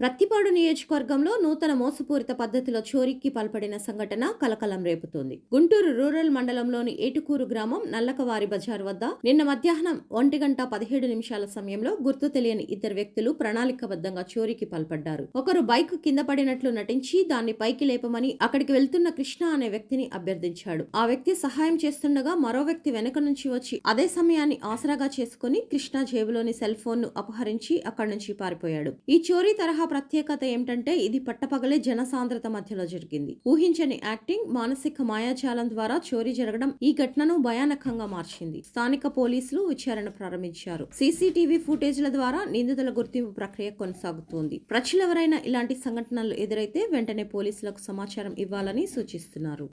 ప్రత్తిపాడు నియోజకవర్గంలో నూతన మోసపూరిత పద్ధతిలో చోరీకి పాల్పడిన సంఘటన కలకలం రేపుతోంది. గుంటూరు రూరల్ మండలంలోని ఏటుకూరు గ్రామం నల్లకవారి బజార్ వద్ద నిన్న మధ్యాహ్నం ఒంటి గంట పదిహేడు నిమిషాల సమయంలో గుర్తు తెలియని ఇద్దరు వ్యక్తులు ప్రణాళికబద్ధంగా చోరీకి పాల్పడ్డారు. ఒకరు బైక్ కింద పడినట్లు నటించి దాన్ని పైకి లేపమని అక్కడికి వెళ్తున్న కృష్ణ అనే వ్యక్తిని అభ్యర్థించాడు. ఆ వ్యక్తి సహాయం చేస్తుండగా మరో వ్యక్తి వెనక నుంచి వచ్చి అదే సమయాన్ని ఆసరాగా చేసుకుని కృష్ణ జేబులోని సెల్ ఫోన్ను అపహరించి అక్కడి నుంచి పారిపోయాడు. ఈ చోరీ తరహా ప్రత్యేకత ఏమిటంటే ఇది పట్టపగలే జనసాంద్రత మధ్యలో జరిగింది. ఊహించని యాక్టింగ్ మానసిక మాయాజాలం ద్వారా చోరీ జరగడం ఈ ఘటనను భయానకంగా మార్చింది. స్థానిక పోలీసులు విచారణ ప్రారంభించారు. సీసీటీవీ ఫుటేజ్ల ద్వారా నిందితుల గుర్తింపు ప్రక్రియ కొనసాగుతోంది. ప్రజలెవరైనా ఇలాంటి సంఘటనలు ఎదురైతే వెంటనే పోలీసులకు సమాచారం ఇవ్వాలని సూచిస్తున్నారు.